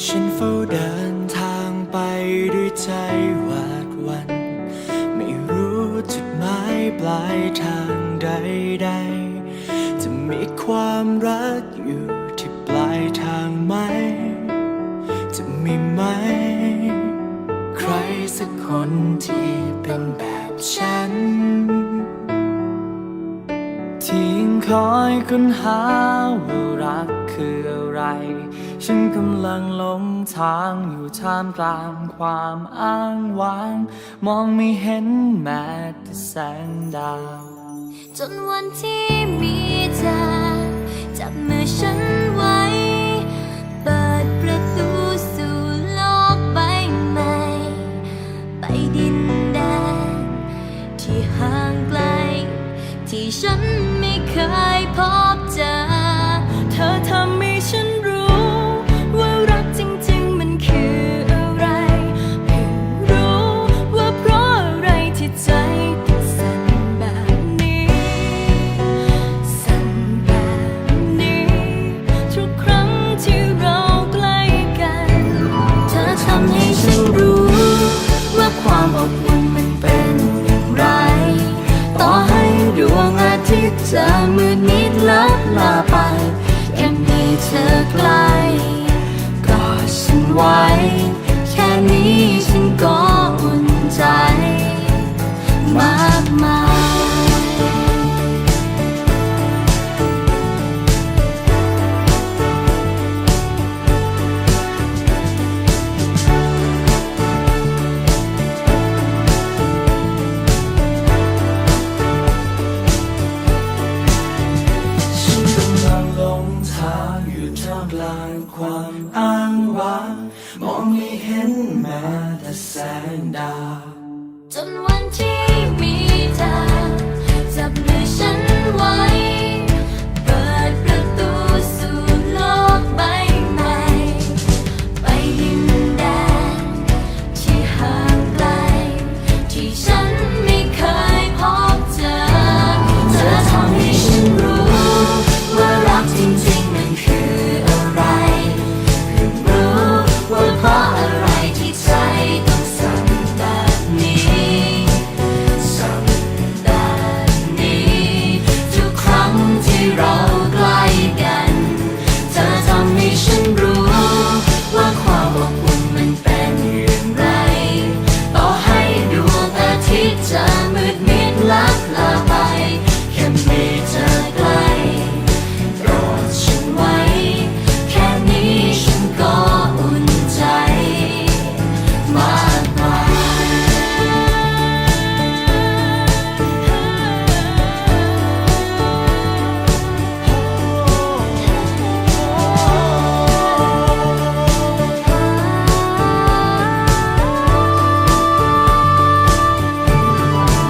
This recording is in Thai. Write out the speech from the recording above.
ฉันเฝ้าเดินทางไปด้วยใจหวาดวัน ไม่รู้จุดหมายปลายทางใดๆ จะมีความรักอยู่ที่ปลายทางไหม จะมีไหม ใครสักคนที่เป็นแบบฉัน ที่ยังคอยค้นหาว่ารักคืออะไร ฉันกำลังหลงทางอยู่ท่ามกลางความอ้างว้าง มองไม่เห็นแม้แต่แสงดาว จนวันที่มีเธอจับมือฉันไว้ เปิดประตูสู่โลกใบใหม่ ไปดินแดน ที่ห่างไกล ที่ฉันไม่เคย จะมืดมิดลับลับ ท่ามกลางความอ้างว้างมองไม่เห็นแม้แต่แสงดาวจนวัน